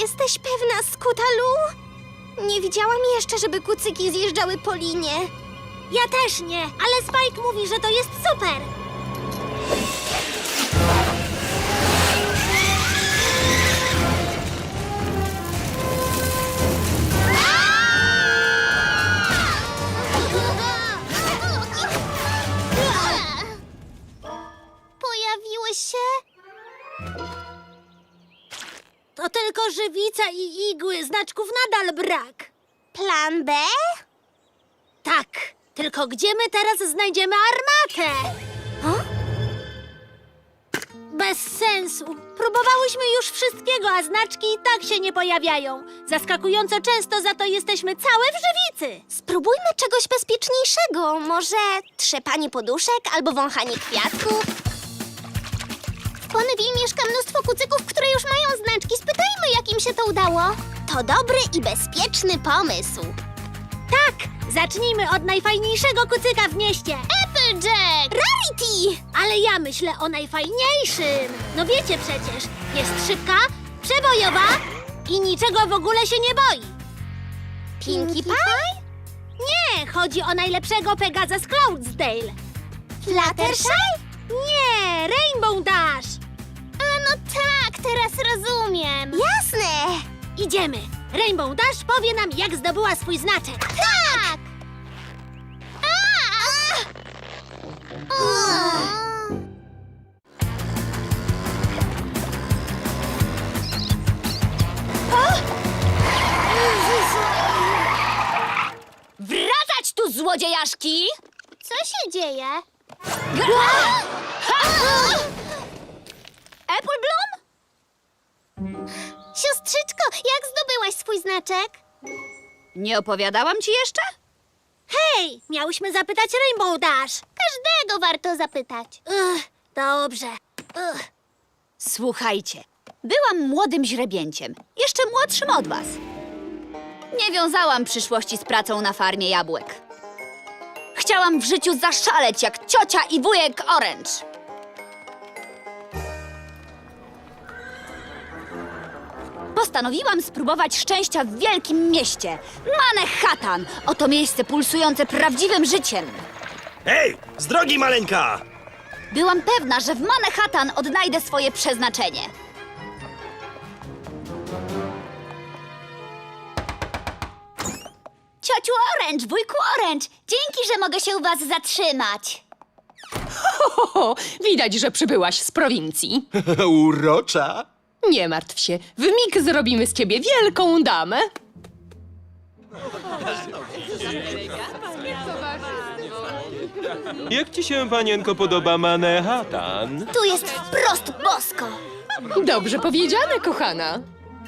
Jesteś pewna, Skutalu? Nie widziałam jeszcze, żeby kucyki zjeżdżały po linie. Ja też nie, ale Spike mówi, że to jest super. Tylko żywica i igły, znaczków nadal brak. Plan B? Tak, tylko gdzie my teraz znajdziemy armatę? Bez sensu. Próbowałyśmy już wszystkiego, a znaczki i tak się nie pojawiają. Zaskakująco często za to jesteśmy całe w żywicy. Spróbujmy czegoś bezpieczniejszego. Może trzepanie poduszek albo wąchanie kwiatków? Ponyville mieszka mnóstwo kucyków, które już mają znaczki. Spytajmy, jak im się to udało. To dobry i bezpieczny pomysł. Tak, zacznijmy od najfajniejszego kucyka w mieście. Applejack! Rarity! Ale ja myślę o najfajniejszym. No wiecie przecież, jest szybka, przebojowa i niczego w ogóle się nie boi. Pinkie Pie? Nie, chodzi o najlepszego Pegaza z Cloudsdale. Fluttershy? Nie, Rainbow Dash. Teraz rozumiem. Jasne! Idziemy. Rainbow Dash powie nam, jak zdobyła swój znaczek. Tak! Wracać tu, złodziejaszki! Co się dzieje? Apple Bloom? Siostrzyczko, jak zdobyłaś swój znaczek? Nie opowiadałam ci jeszcze? Hej, miałyśmy zapytać Rainbow Dash. Każdego warto zapytać. Ugh, dobrze. Ugh. Słuchajcie, byłam młodym źrebięciem, jeszcze młodszym od was. Nie wiązałam przyszłości z pracą na farmie jabłek. Chciałam w życiu zaszaleć jak ciocia i wujek Orange. Postanowiłam spróbować szczęścia w wielkim mieście. Manhattan! Oto miejsce pulsujące prawdziwym życiem. Hej, z drogi maleńka! Byłam pewna, że w Manhattan odnajdę swoje przeznaczenie. Ciociu Orange, wujku Orange, dzięki, że mogę się u was zatrzymać. O, widać, że przybyłaś z prowincji. Urocza! Nie martw się, w mig zrobimy z ciebie wielką damę. Jak ci się, panienko, podoba Manhattan? Tu jest wprost bosko. Dobrze powiedziane, kochana.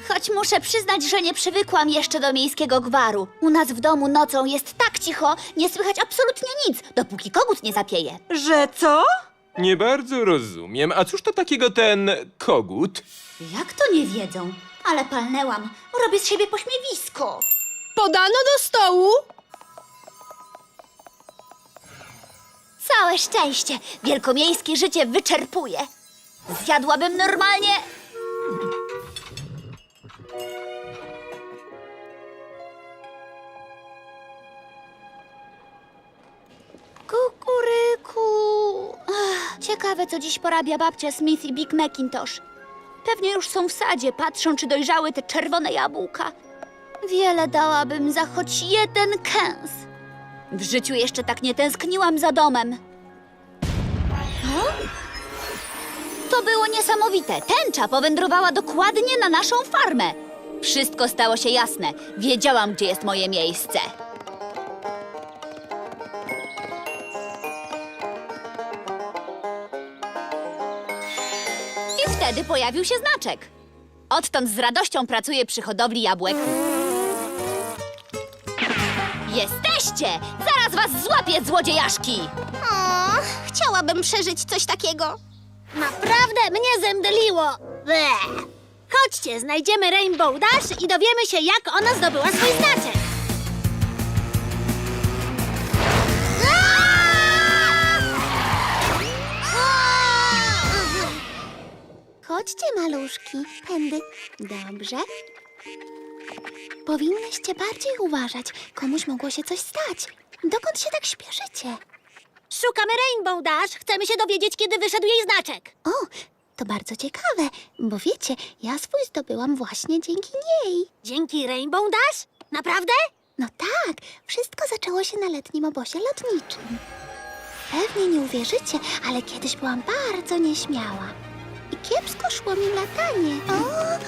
Choć muszę przyznać, że nie przywykłam jeszcze do miejskiego gwaru. U nas w domu nocą jest tak cicho, nie słychać absolutnie nic, dopóki kogut nie zapieje. Że co? Nie bardzo rozumiem. A cóż to takiego ten kogut? Jak to nie wiedzą? Ale palnęłam. Robię z siebie pośmiewisko. Podano do stołu. Całe szczęście. Wielkomiejskie życie wyczerpuje. Zjadłabym normalnie... Kukuryku. Ach, ciekawe, co dziś porabia babcia Smith i Big Macintosh. Pewnie już są w sadzie, patrzą, czy dojrzały te czerwone jabłka. Wiele dałabym za choć jeden kęs. W życiu jeszcze tak nie tęskniłam za domem. To było niesamowite. Tęcza powędrowała dokładnie na naszą farmę. Wszystko stało się jasne. Wiedziałam, gdzie jest moje miejsce. Wtedy pojawił się znaczek. Odtąd z radością pracuję przy hodowli jabłek. Jesteście! Zaraz was złapię, złodziejaszki! O, chciałabym przeżyć coś takiego. Naprawdę mnie zemdliło. Bleh. Chodźcie, znajdziemy Rainbow Dash i dowiemy się, jak ona zdobyła swój znaczek. Maluszki. Tędy. Dobrze. Powinnyście bardziej uważać. Komuś mogło się coś stać. Dokąd się tak śpieszycie? Szukamy Rainbow Dash. Chcemy się dowiedzieć, kiedy wyszedł jej znaczek. O, to bardzo ciekawe, bo wiecie, ja swój zdobyłam właśnie dzięki niej. Dzięki Rainbow Dash? Naprawdę? No tak, wszystko zaczęło się na letnim obozie lotniczym. Pewnie nie uwierzycie, ale kiedyś byłam bardzo nieśmiała. I kiepsko szło mi latanie. O!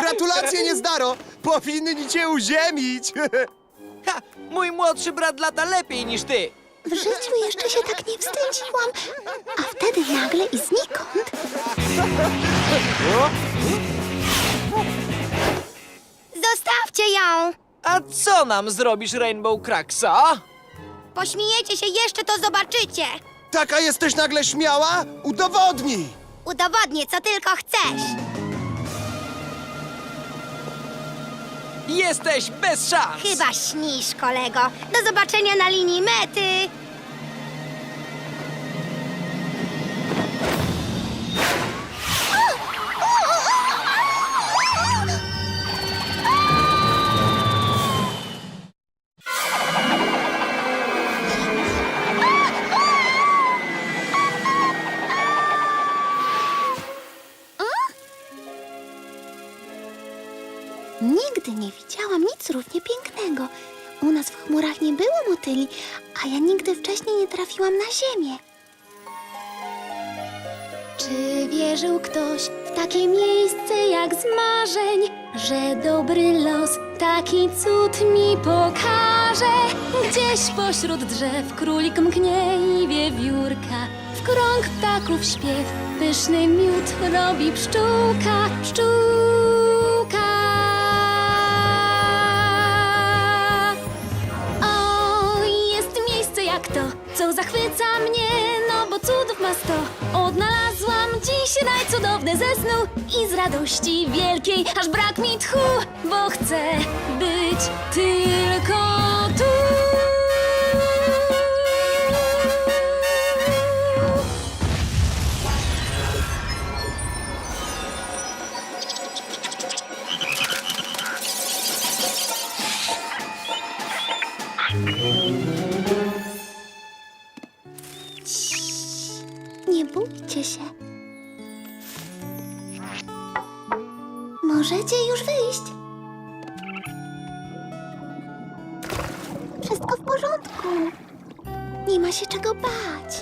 Gratulacje, Niezdaro! Powinni cię uziemić! Ha! Mój młodszy brat lata lepiej niż ty! W życiu jeszcze się tak nie wstydziłam. A wtedy nagle i znikąd Zostawcie ją! A co nam zrobisz, Rainbow Cracksa? Pośmiejecie się jeszcze, to zobaczycie! Taka jesteś nagle śmiała? Udowodnij! Udowodnię, co tylko chcesz! Jesteś bez szans! Chyba śnisz, kolego. Do zobaczenia na linii mety! Nie było motyli, a ja nigdy wcześniej nie trafiłam na ziemię. Czy wierzył ktoś w takie miejsce jak z marzeń, że dobry los taki cud mi pokaże? Gdzieś pośród drzew królik mknie i wiewiórka, w krąg ptaków śpiew, pyszny miód robi pszczółka, pszczółka. Zachwyca mnie, no bo cudów ma sto. Odnalazłam dziś raj cudowny ze snu i z radości wielkiej, aż brak mi tchu, bo chcę być tylko porządku. Nie ma się czego bać.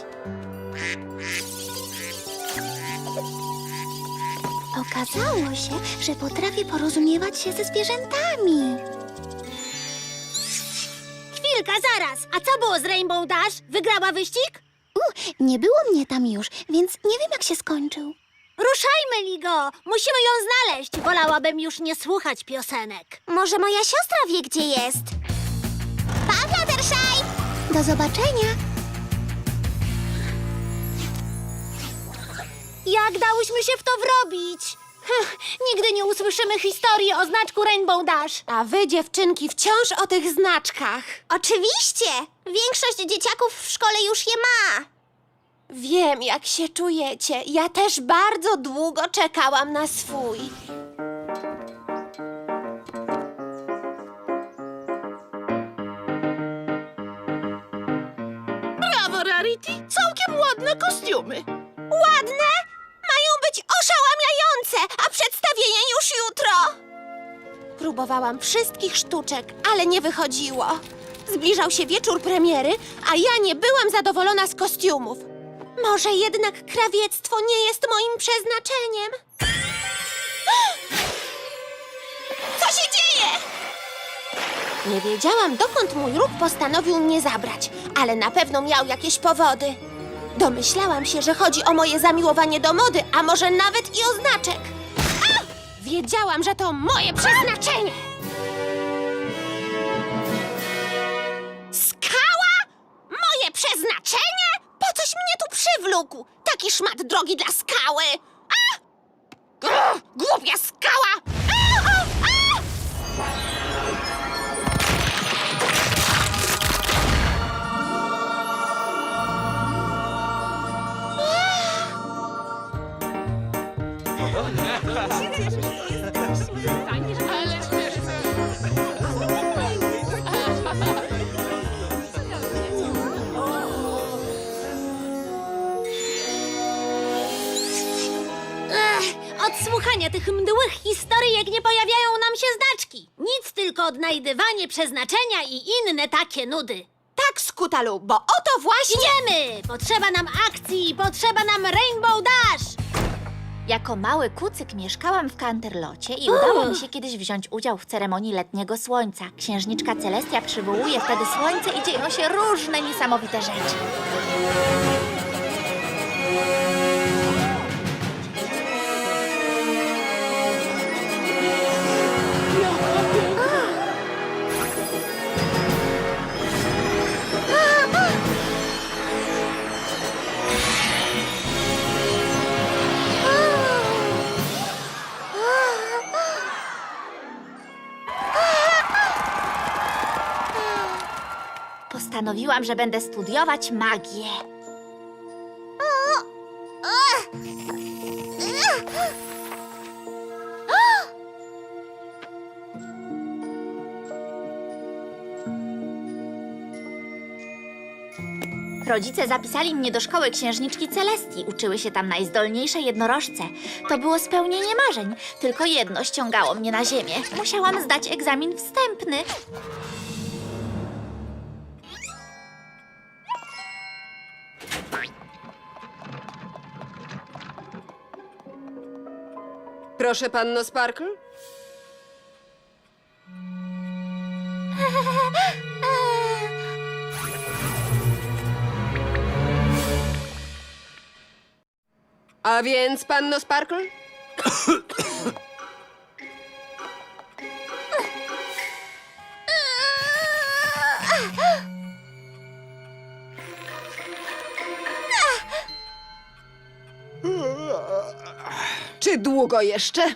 Okazało się, że potrafię porozumiewać się ze zwierzętami. Chwilka, zaraz. A co było z Rainbow Dash? Wygrała wyścig? U, nie było mnie tam już, więc nie wiem, jak się skończył. Ruszajmy, Ligo! Musimy ją znaleźć. Wolałabym już nie słuchać piosenek. Może moja siostra wie, gdzie jest. Do zobaczenia. Jak dałyśmy się w to wrobić? Hm, nigdy nie usłyszymy historii o znaczku Rainbow Dash. A wy, dziewczynki, wciąż o tych znaczkach. Oczywiście! Większość dzieciaków w szkole już je ma. Wiem, jak się czujecie. Ja też bardzo długo czekałam na swój. Całkiem ładne kostiumy. Ładne? Mają być oszałamiające, a przedstawienie już jutro. Próbowałam wszystkich sztuczek, ale nie wychodziło. Zbliżał się wieczór premiery, a ja nie byłam zadowolona z kostiumów. Może jednak krawiectwo nie jest moim przeznaczeniem? Co się dzieje? Nie wiedziałam, dokąd mój róg postanowił mnie zabrać, ale na pewno miał jakieś powody. Domyślałam się, że chodzi o moje zamiłowanie do mody, a może nawet i o znaczek. A! Wiedziałam, że to moje przeznaczenie! Skała? Moje przeznaczenie? Po coś mnie tu przywlókł? taki szmat drogi dla skały! A! Głupia skała! Odnajdywanie przeznaczenia i inne takie nudy. Tak, Skutalu, bo oto właśnie... Idziemy! Potrzeba nam akcji, potrzeba nam Rainbow Dash! Jako mały kucyk mieszkałam w Canterlocie i udało mi się kiedyś wziąć udział w ceremonii letniego słońca. Księżniczka Celestia przywołuje wtedy słońce i dzieją się różne niesamowite rzeczy. Postanowiłam, że będę studiować magię. Rodzice zapisali mnie do szkoły księżniczki Celestii. Uczyły się tam najzdolniejsze jednorożce. To było spełnienie marzeń. Tylko jedno ściągało mnie na ziemię. Musiałam zdać egzamin wstępny. Proszę, panno Sparkle? A więc, panno Sparkle? Długo jeszcze?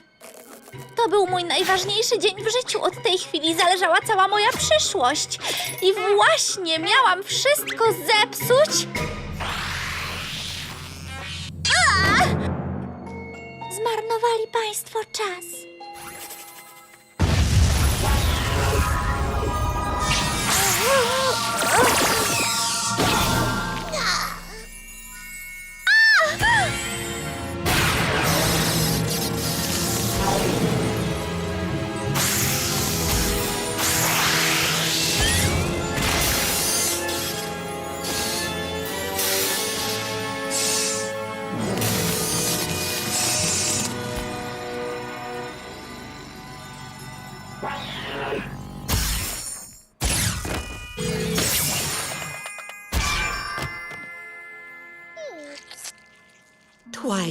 To był mój najważniejszy dzień w życiu. Od tej chwili zależała cała moja przyszłość. I właśnie miałam wszystko zepsuć. A! Zmarnowali państwo czas.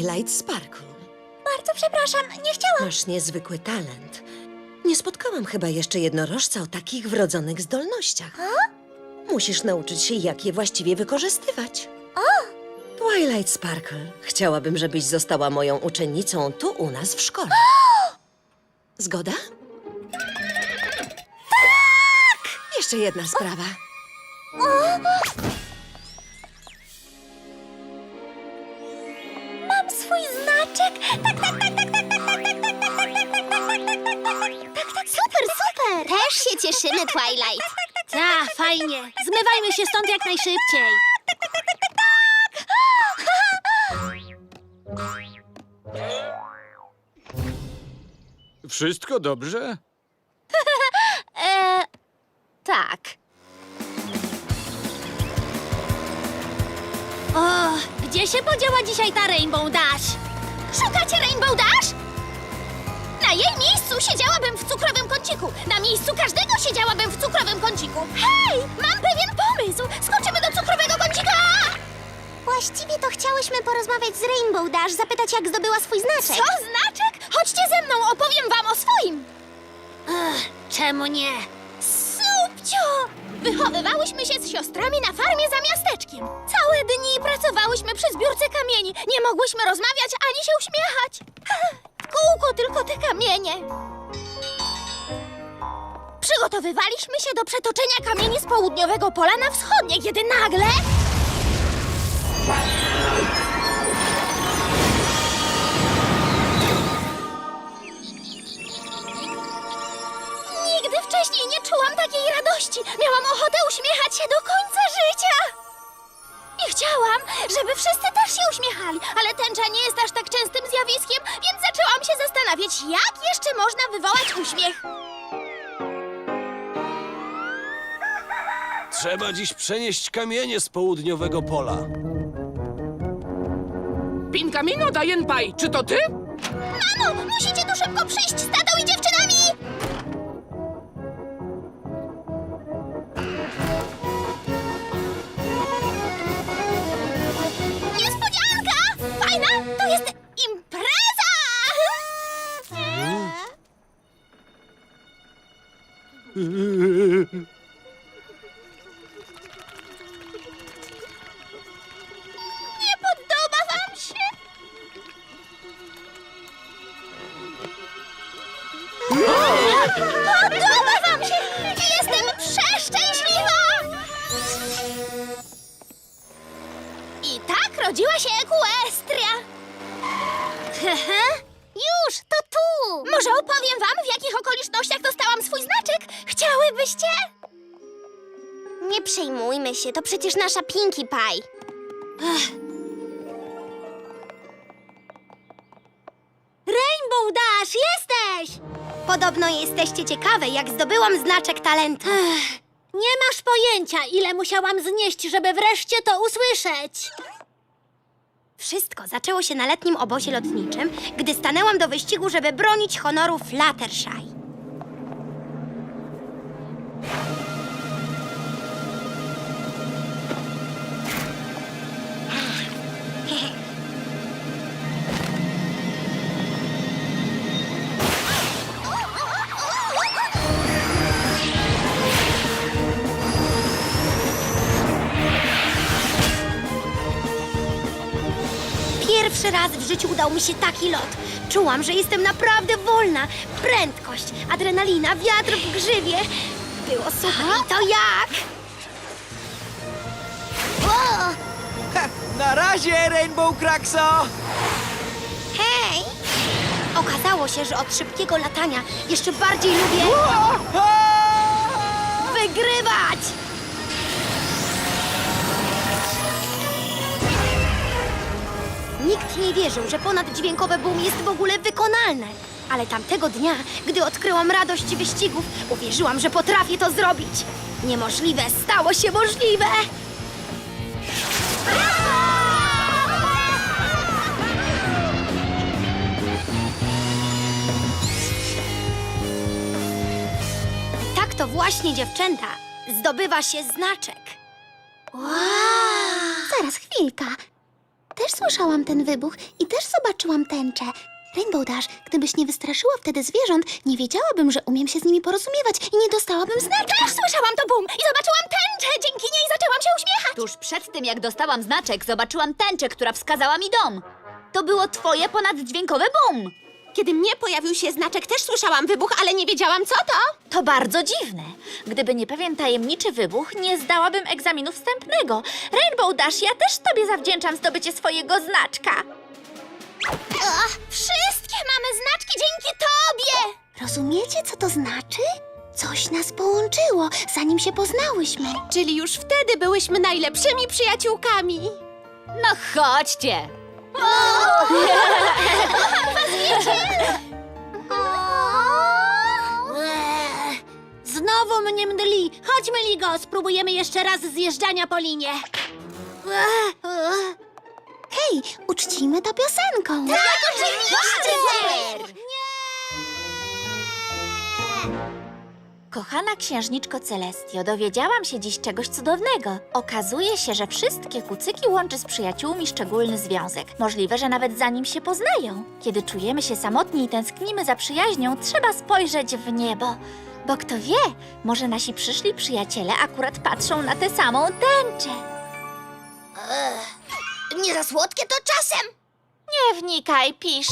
Twilight Sparkle. Bardzo przepraszam, nie chciałam. Masz niezwykły talent. Nie spotkałam chyba jeszcze jednorożca o takich wrodzonych zdolnościach. Musisz nauczyć się, jak je właściwie wykorzystywać. Twilight Sparkle, chciałabym, żebyś została moją uczennicą tu u nas w szkole. Zgoda? Tak! Jeszcze jedna sprawa. Super, super! Też się cieszymy, Twilight. Ta, fajnie. Zmywajmy się stąd jak najszybciej. Wszystko dobrze? E, tak. O, gdzie się podziała dzisiaj ta Rainbow Dash? Szukacie Rainbow Dash? Na jej miejscu siedziałabym w cukrowym kąciku. Na miejscu każdego siedziałabym w cukrowym kąciku. Hej, mam pewien pomysł. Skoczymy do cukrowego kącika! Właściwie to chciałyśmy porozmawiać z Rainbow Dash, zapytać jak zdobyła swój znaczek. Co, znaczek? Chodźcie ze mną, opowiem wam o swoim. Czemu nie? Subcio! Wychowywałyśmy się z siostrami na farmie za miasteczkiem. Całe dni pracowałyśmy przy zbiórce kamieni. Nie mogłyśmy rozmawiać ani się uśmiechać. Kółko tylko te kamienie. Przygotowywaliśmy się do przetoczenia kamieni z południowego pola na wschodnie, kiedy nagle... Nigdy wcześniej nie czułam takiej radości. Miałam ochotę uśmiechać się do końca życia. I chciałam, żeby wszyscy też się uśmiechali, ale tęcza nie jest aż tak częstym zjawiskiem, więc zaczęłam się zastanawiać, jak jeszcze można wywołać uśmiech. Trzeba dziś przenieść kamienie z południowego pola. Pinkamino Dajenpaj, czy to ty? Mamo, musicie tu szybko przyjść z tatą i dziewczynami! Podoba wam się! Jestem przeszczęśliwa! I tak rodziła się Equestria. Już, to tu! Może opowiem wam, w jakich okolicznościach dostałam swój znaczek? Chciałybyście? Nie przejmujmy się, to przecież nasza Pinkie Pie. Dash, jesteś! Podobno jesteście ciekawe, jak zdobyłam znaczek talentu. Nie masz pojęcia, ile musiałam znieść, żeby wreszcie to usłyszeć. Wszystko zaczęło się na letnim obozie lotniczym, gdy stanęłam do wyścigu, żeby bronić honoru Fluttershy. Życiu udał mi się taki lot. Czułam, że jestem naprawdę wolna. Prędkość, adrenalina, wiatr w grzywie. Było super i to jak? O, na razie, Rainbow Crackso! hej! Okazało się, że od szybkiego latania jeszcze bardziej lubię wygrywać! Nikt nie wierzył, że ponaddźwiękowe boom jest w ogóle wykonalne. Ale tamtego dnia, gdy odkryłam radość wyścigów, uwierzyłam, że potrafię to zrobić. Niemożliwe stało się możliwe! Tak to właśnie, dziewczęta, zdobywa się znaczek. Zaraz, chwilka. Też słyszałam ten wybuch i też zobaczyłam tęczę. Rainbow Dash, gdybyś nie wystraszyła wtedy zwierząt, nie wiedziałabym, że umiem się z nimi porozumiewać i nie dostałabym znaczka. Też słyszałam to bum i zobaczyłam tęczę. Dzięki niej zaczęłam się uśmiechać. Tuż przed tym, jak dostałam znaczek, zobaczyłam tęczę, która wskazała mi dom. To było twoje ponaddźwiękowe bum. Kiedy mnie pojawił się znaczek, też słyszałam wybuch, ale nie wiedziałam, co to. To bardzo dziwne. Gdyby nie pewien tajemniczy wybuch, nie zdałabym egzaminu wstępnego. Rainbow Dash, ja też tobie zawdzięczam zdobycie swojego znaczka. Ach, wszystkie mamy znaczki dzięki tobie! Rozumiecie, co to znaczy? Coś nas połączyło, zanim się poznałyśmy. Czyli już wtedy byłyśmy najlepszymi przyjaciółkami. No chodźcie. Eee, Znowu mnie mdli. Chodźmy, Ligo, spróbujemy jeszcze raz zjeżdżania po linie. Hej, uczcijmy to piosenką. Tak, oczywiście! Kochana księżniczko Celestio, dowiedziałam się dziś czegoś cudownego. Okazuje się, że wszystkie kucyki łączy z przyjaciółmi szczególny związek. Możliwe, że nawet zanim się poznają. Kiedy czujemy się samotni i tęsknimy za przyjaźnią, trzeba spojrzeć w niebo. Bo kto wie, może nasi przyszli przyjaciele akurat patrzą na tę samą tęczę. Nie za słodkie to czasem. Nie wnikaj, pisz.